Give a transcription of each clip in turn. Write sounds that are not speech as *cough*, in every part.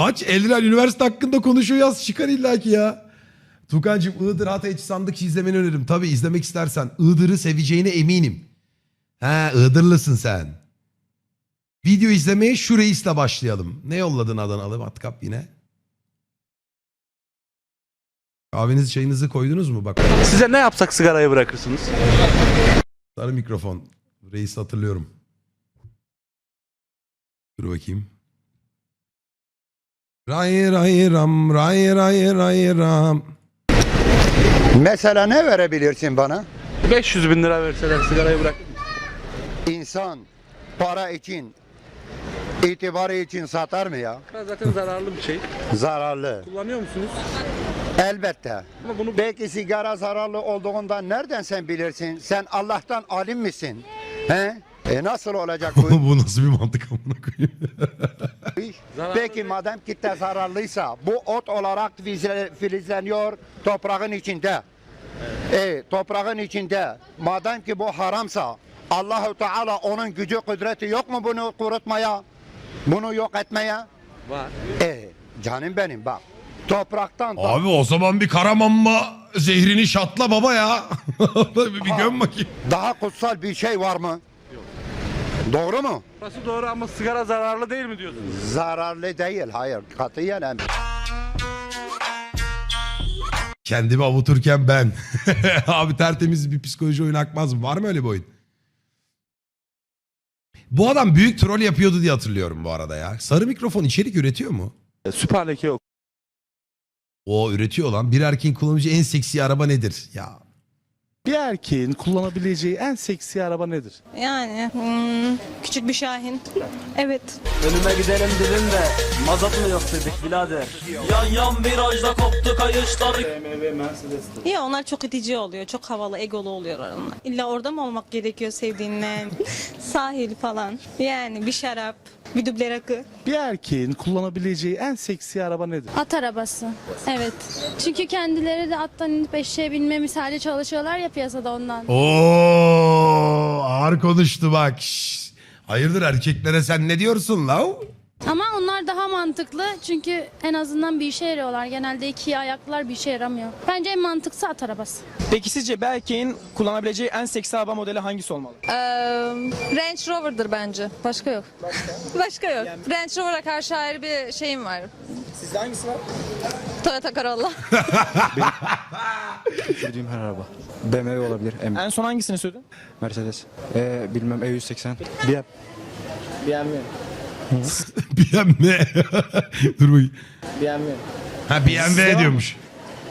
Aç Eldiren üniversite hakkında konuşuyor yaz çıkar illaki ya. Tukancığım Iğdır Hatay sandık izlemeni öneririm. Tabi izlemek istersen Iğdır'ı seveceğine eminim. He Iğdırlısın sen. Video izlemeye şu reisle başlayalım. Ne yolladın Adanalı matkap yine? Kahvenizi çayınızı koydunuz mu? Bak Size ne yapsak sigarayı bırakırsınız? sarı mikrofon. Reis hatırlıyorum. Dur bakayım. Ray ray ram ray ray ray ram. Mesela ne verebilirsin bana? 500 bin lira verseler sigarayı bırak. İnsan para için, itibarı için satar mı ya? Zaten zararlı bir şey. Zararlı. Kullanıyor musunuz? Elbette. Ama bunu Belki sigara zararlı olduğundan nereden sen bilirsin? Sen Allah'tan alim misin? He? E nasıl olacak bu *laughs* bu nasıl bir mantık amına koyayım? İş? Peki madem kitle zararlıysa bu ot olarak filizle- filizleniyor toprağın içinde. E, toprağın içinde. Madem ki bu haramsa Allahu Teala onun gücü kudreti yok mu bunu kurutmaya? Bunu yok etmeye? var. E, canım benim bak. Topraktan da- Abi o zaman bir karamamba zehrini şatla baba ya. *laughs* bir göm bakayım. daha kutsal bir şey var mı? Doğru mu? Burası doğru ama sigara zararlı değil mi diyorsunuz? Zararlı değil. Hayır. Katiyen em- Kendimi avuturken ben. *laughs* Abi tertemiz bir psikoloji oyunu akmaz mı? Var mı öyle bir oyun? Bu adam büyük troll yapıyordu diye hatırlıyorum bu arada ya. Sarı mikrofon içerik üretiyor mu? E, Süper Leke yok. O üretiyor lan. Bir erkeğin kullanabileceği en seksi araba nedir? Ya Bir erkeğin kullanabileceği en seksi araba nedir? Yani hmm, küçük bir şahin. Evet. Önüme gidelim dedim de mazot mu yok dedik birader. Yan yan virajda koptu kayışlar. Ya onlar çok itici oluyor. Çok havalı, egolu oluyor onlar. İlla orada mı olmak gerekiyor sevdiğinle? *laughs* Sahil falan. Yani bir şarap, bir duble rakı. Bir erkeğin kullanabileceği en seksi araba nedir? At arabası. Evet. Çünkü kendileri de attan inip eşeğe binme misali çalışıyorlar ya piyasada ondan. Oo, ağır konuştu bak. Şşş. Hayırdır erkeklere sen ne diyorsun la? Ama onlar daha mantıklı çünkü en azından bir işe yarıyorlar. Genelde iki ayaklılar bir işe yaramıyor. Bence en mantıklısı at arabası. Peki sizce bir erkeğin kullanabileceği en seksi araba modeli hangisi olmalı? Range Rover'dır bence. Başka yok. Başka, *laughs* yok. Range Rover'a karşı ayrı bir şeyim var. Sizde hangisi var? Toyota Corolla. *laughs* *laughs* Bildiğim her araba. BMW olabilir. M- En son hangisini söyledin? Mercedes. Ee, bilmem E180. Bir BMW. *laughs* BMW. *laughs* Dur bakayım. BMW. Ha BMW diyormuş.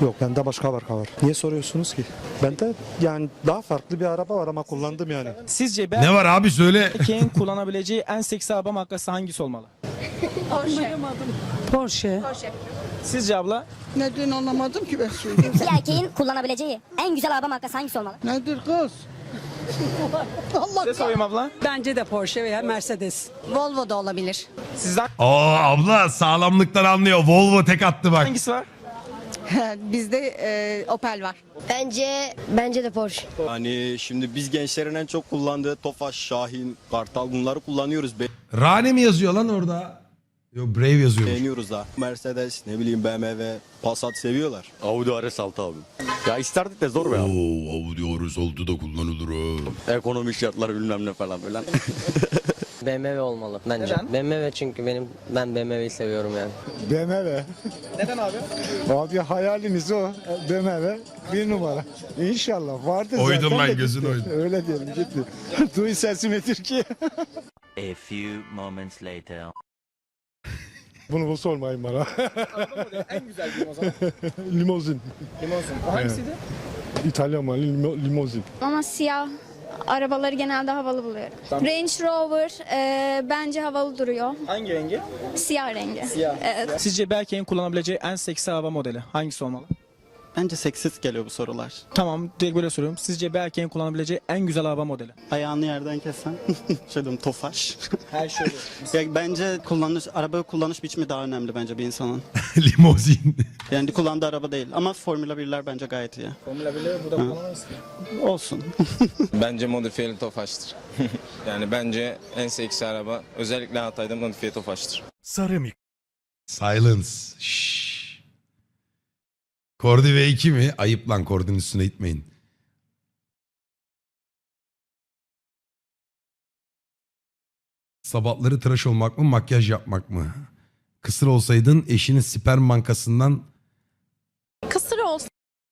Yok bende başka marka var. Niye soruyorsunuz ki? Bende yani daha farklı bir araba var ama kullandım yani. Sizce bir Ne var abi söyle. erkeğin *laughs* kullanabileceği en seksi araba markası hangisi olmalı? Porsche. Sizce abla? Neden anlamadım ki ben söyleyeyim. Bir erkeğin kullanabileceği en güzel araba markası hangisi olmalı? Nedir kız? Size sorayım abla. Bence de Porsche veya Mercedes. Volvo da olabilir. Sizde Aa abla sağlamlıktan anlıyor. Volvo tek attı bak. hangisi var? *laughs* Bizde e, Opel var. Bence bence de Porsche. Hani şimdi biz gençlerin en çok kullandığı Tofaş, Şahin, Kartal bunları kullanıyoruz. Rane mi yazıyor lan orada? Yok Brave yazıyormuş. Beğeniyoruz da. Mercedes, ne bileyim BMW, Passat seviyorlar. Audi RS6 abi. Ya isterdik de zor be abi. Oo Audi Orus oldu da kullanılır o. Ekonomi şartlar bilmem ne falan filan. *laughs* BMW olmalı bence. Neden? BMW çünkü benim ben BMW'yi seviyorum yani. BMW. Neden abi? Abi hayalimiz o. BMW bir numara. İnşallah vardır Oydum ben gözünü oydum. Öyle diyelim gitti. *laughs* Duy sesimi Türkiye. A few moments later. Bunu bu sormayın bana. en güzel diyeyim o zaman. *laughs* limozin. Limousin. O hangisiydi? İtalyan malı limo- limozin. Ama siyah arabaları genelde havalı buluyorum. Range Rover e, bence havalı duruyor. Hangi rengi? Siyah rengi. Siyah. Evet. Sizce bir erkeğin kullanabileceği en seksi araba modeli hangisi olmalı? Bence seksiz geliyor bu sorular. Tamam direkt böyle soruyorum. Sizce bir erkeğin kullanabileceği en güzel araba modeli? Ayağını yerden kesen. *laughs* şey diyorum tofaş. Her şey *laughs* olur. ya bence kullanış, araba kullanış biçimi daha önemli bence bir insanın. *laughs* Limozin. Yani kullandığı araba değil ama Formula 1'ler bence gayet iyi. Formula 1'leri burada kullanamayız. Olsun. Bence modifiyeli Tofaş'tır. yani bence en seksi araba özellikle Hatay'da modifiyeli Tofaş'tır. Sarı Silence. Şşş. Kordi V2 mi? Ayıp lan Kordi'nin üstüne itmeyin. Sabahları tıraş olmak mı makyaj yapmak mı? Kısır olsaydın eşinin sperm bankasından... Kısır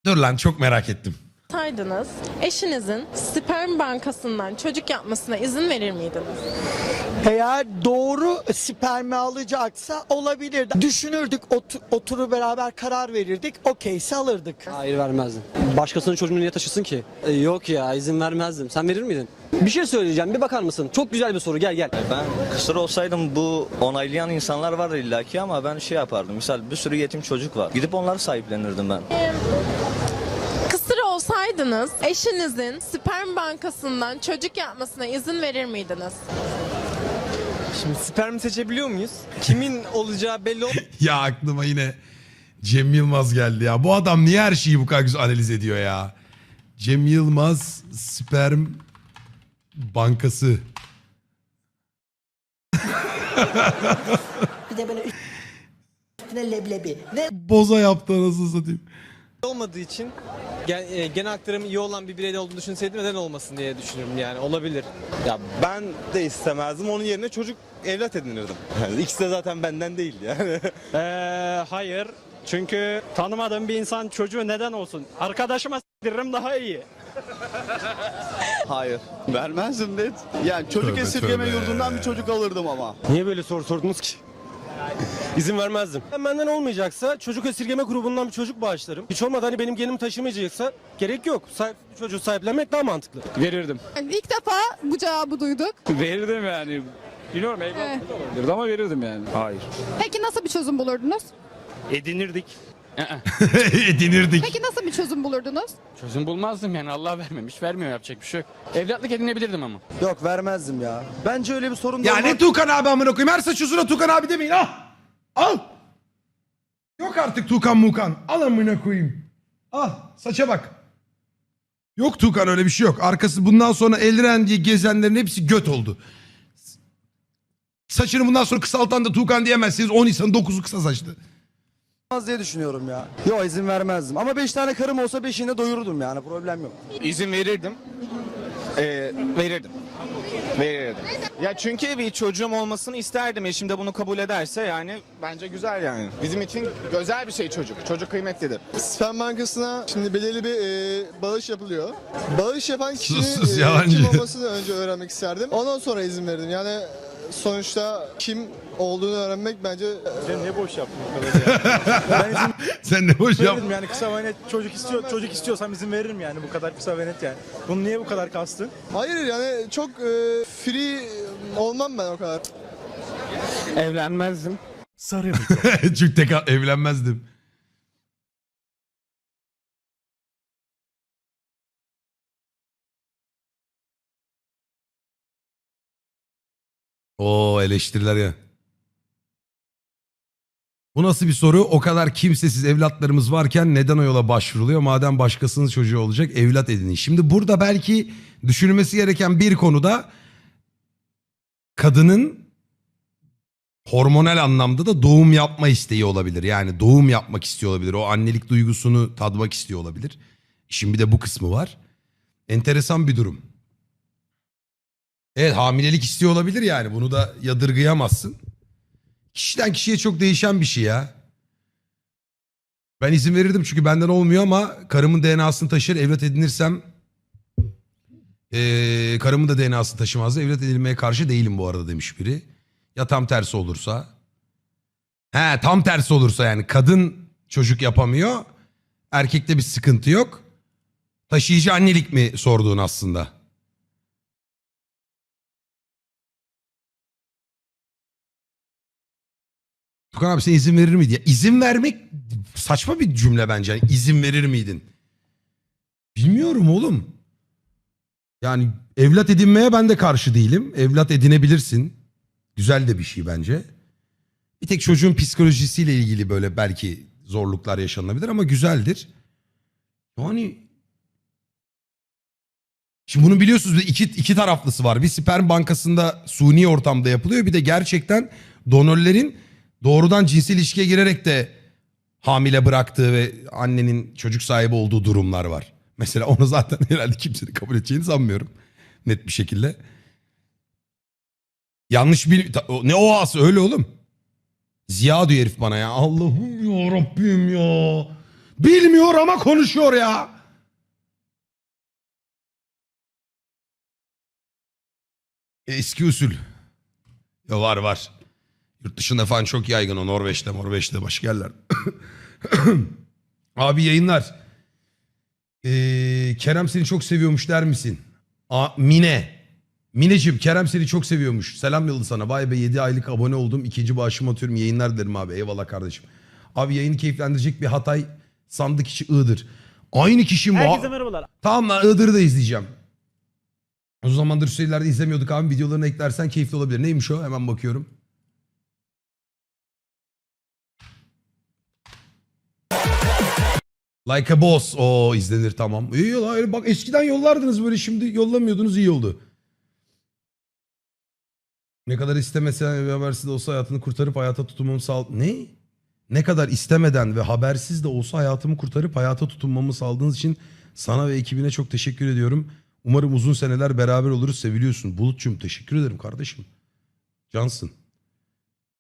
Dur lan çok merak ettim. Olsaydınız eşinizin sperm bankasından çocuk yapmasına izin verir miydiniz? Eğer doğru spermi alacaksa olabilir. Düşünürdük, ot- oturup beraber karar verirdik. Okeyse alırdık. Hayır vermezdim. Başkasının çocuğunu niye taşısın ki? E, yok ya izin vermezdim. Sen verir miydin? Bir şey söyleyeceğim bir bakar mısın? Çok güzel bir soru gel gel. Ben kısır olsaydım bu onaylayan insanlar var illaki ama ben şey yapardım. Misal bir sürü yetim çocuk var. Gidip onları sahiplenirdim ben. Olsaydınız eşinizin sperm bankasından çocuk yapmasına izin verir miydiniz? Şimdi sperm seçebiliyor muyuz? Kimin olacağı belli ol. *laughs* Ya aklıma yine Cem Yılmaz geldi ya. Bu adam niye her şeyi bu kadar güzel analiz ediyor ya? Cem Yılmaz sperm bankası. Bir de böyle üstüne leblebi. Ne Boza yaptı anasını satayım. Olmadığı için gen, e, genel aktarım iyi olan bir birey olduğunu düşünseydim neden olmasın diye düşünüyorum yani olabilir. Ya ben de istemezdim. Onun yerine çocuk evlat edinirdim. Yani ikisi de zaten benden değil yani. *laughs* Ee, hayır. Çünkü tanımadığım bir insan çocuğu neden olsun? Arkadaşıma s**tiririm daha iyi. Hayır. Vermezdim net. Yani çocuk Tövbe esirgeme tövbe. yurdundan bir çocuk alırdım ama. Niye böyle soru sordunuz ki? İzin vermezdim. Benden olmayacaksa çocuk esirgeme grubundan bir çocuk bağışlarım. Hiç olmadı hani benim genim taşımayacaksa gerek yok. Sahip, çocuğu sahiplenmek daha mantıklı. Verirdim. İlk defa bu cevabı duyduk. Verirdim yani. Biliyorum eyvallah olabilirdi ama verirdim yani. Hayır. Peki nasıl bir çözüm bulurdunuz? Edinirdik. *laughs* Edinirdik. Peki nasıl bir çözüm bulurdunuz? Çözüm bulmazdım yani Allah vermemiş. Vermiyor yapacak bir şey yok. Evlatlık edinebilirdim ama. Yok vermezdim ya. Bence öyle bir sorun Ya ne Tukan abi amına koyayım. Her saç uzuna Tukan abi demeyin. Al. Al. Yok artık Tukan Mukan. Al amına koyayım. Al. Saça bak. Yok Tukan öyle bir şey yok. Arkası bundan sonra Eldiren diye gezenlerin hepsi göt oldu. Saçını bundan sonra kısaltan da Tukan diyemezsiniz. 10 Nisan 9'u kısa saçlı. diye düşünüyorum ya. Yok izin vermezdim. Ama 5 tane karım olsa 5'ini de doyururdum yani problem yok. İzin verirdim. Ee, verirdim. Verirdim. Ya çünkü bir çocuğum olmasını isterdim. Eşim de bunu kabul ederse yani bence güzel yani. Bizim için güzel bir şey çocuk. Çocuk kıymetlidir. Sperm Bankası'na şimdi belirli bir e, bağış yapılıyor. Bağış yapan kişinin Sus, sus, e, yalancı. kim olmasını önce öğrenmek isterdim. Ondan sonra izin verdim. Yani sonuçta kim olduğunu öğrenmek bence... ne boş yaptın *laughs* *laughs* Sen ne boş yap. yani kısa ve net çocuk istiyor çocuk istiyorsam izin veririm yani bu kadar kısa ve net yani. Bunu niye bu kadar kastın? Hayır yani çok e, free olmam ben o kadar. Evlenmezdim. *laughs* Çünkü tek evlenmezdim. O eleştiriler ya. Bu nasıl bir soru? O kadar kimsesiz evlatlarımız varken neden o yola başvuruluyor? Madem başkasının çocuğu olacak evlat edinin. Şimdi burada belki düşünülmesi gereken bir konuda kadının hormonal anlamda da doğum yapma isteği olabilir. Yani doğum yapmak istiyor olabilir. O annelik duygusunu tadmak istiyor olabilir. İşin bir de bu kısmı var. Enteresan bir durum. Evet hamilelik istiyor olabilir yani. Bunu da yadırgayamazsın. Kişiden kişiye çok değişen bir şey ya. Ben izin verirdim çünkü benden olmuyor ama karımın DNA'sını taşır evlat edinirsem eee karımın da DNA'sını taşımazdı. Evlat edilmeye karşı değilim bu arada demiş biri. Ya tam tersi olursa? He tam tersi olursa yani kadın çocuk yapamıyor. Erkekte bir sıkıntı yok. Taşıyıcı annelik mi sorduğun aslında? Tukan abi sen izin verir miydin? Ya izin vermek saçma bir cümle bence. Yani izin verir miydin? Bilmiyorum oğlum. Yani evlat edinmeye ben de karşı değilim. Evlat edinebilirsin. Güzel de bir şey bence. Bir tek çocuğun psikolojisiyle ilgili böyle belki zorluklar yaşanabilir ama güzeldir. Yani Şimdi bunu biliyorsunuz iki, iki taraflısı var. Bir sperm bankasında suni ortamda yapılıyor. Bir de gerçekten donörlerin doğrudan cinsel ilişkiye girerek de hamile bıraktığı ve annenin çocuk sahibi olduğu durumlar var. Mesela onu zaten *laughs* herhalde kimsenin kabul edeceğini sanmıyorum. Net bir şekilde. Yanlış bir... Ta- o- Ne oası öyle oğlum. Ziya diyor herif bana ya. Allah'ım ya Rabbim ya. Bilmiyor ama konuşuyor ya. Eski usul. Ya var var. Yurt dışında falan çok yaygın o Norveç'te, Norveç'te başka yerler. *coughs* Abi yayınlar. Ee, Kerem seni çok seviyormuş der misin? A, Mine. Mineciğim Kerem seni çok seviyormuş. Selam yolladı sana. Vay be 7 aylık abone oldum. İkinci bağışımı atıyorum. Yayınlar derim abi. Eyvallah kardeşim. Abi yayını keyiflendirecek bir Hatay sandık kişi Iğdır. Aynı kişi mi? Herkese merhabalar. Tamam lan Iğdır'ı da izleyeceğim. O zamandır sürelerde izlemiyorduk abi. Videolarını eklersen keyifli olabilir. Neymiş o? Hemen bakıyorum. Like a Boss. O izlenir tamam. İyi ya hayır bak eskiden yollardınız böyle şimdi yollamıyordunuz iyi oldu. Ne kadar istemesen ve habersiz de olsa hayatını kurtarıp hayata tutunmamı sağ... Ne? Ne kadar istemeden ve habersiz de olsa hayatımı kurtarıp hayata tutunmamı sağladığınız için sana ve ekibine çok teşekkür ediyorum. Umarım uzun seneler beraber oluruz. Seviliyorsun. Bulutçum teşekkür ederim kardeşim. Cansın.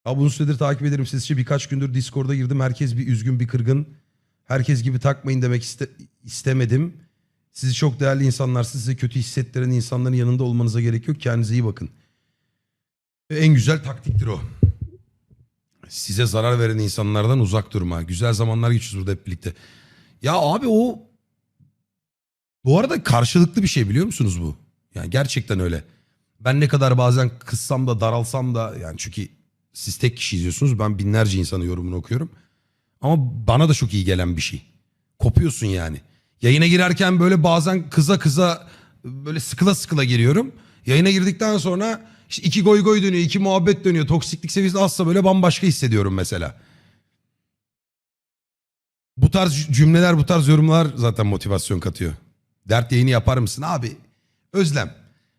Abi uzun süredir takip ederim. Sizce birkaç gündür Discord'a girdim. Herkes bir üzgün bir kırgın. Herkes gibi takmayın demek iste- istemedim. Sizi çok değerli insanlar, size kötü hissettiren insanların yanında olmanıza gerek yok. Kendinize iyi bakın. En güzel taktiktir o. Size zarar veren insanlardan uzak durma. Güzel zamanlar geçiyoruz burada hep birlikte. Ya abi o... Bu arada karşılıklı bir şey biliyor musunuz bu? Yani gerçekten öyle. Ben ne kadar bazen kızsam da daralsam da yani çünkü siz tek kişi izliyorsunuz. Ben binlerce insanın yorumunu okuyorum. Ama bana da çok iyi gelen bir şey. Kopuyorsun yani. Yayına girerken böyle bazen kıza kıza böyle sıkıla sıkıla giriyorum. Yayına girdikten sonra işte iki goy goy dönüyor, iki muhabbet dönüyor. Toksiklik seviyesi azsa böyle bambaşka hissediyorum mesela. Bu tarz cümleler, bu tarz yorumlar zaten motivasyon katıyor. Dert yayını yapar mısın abi? Özlem.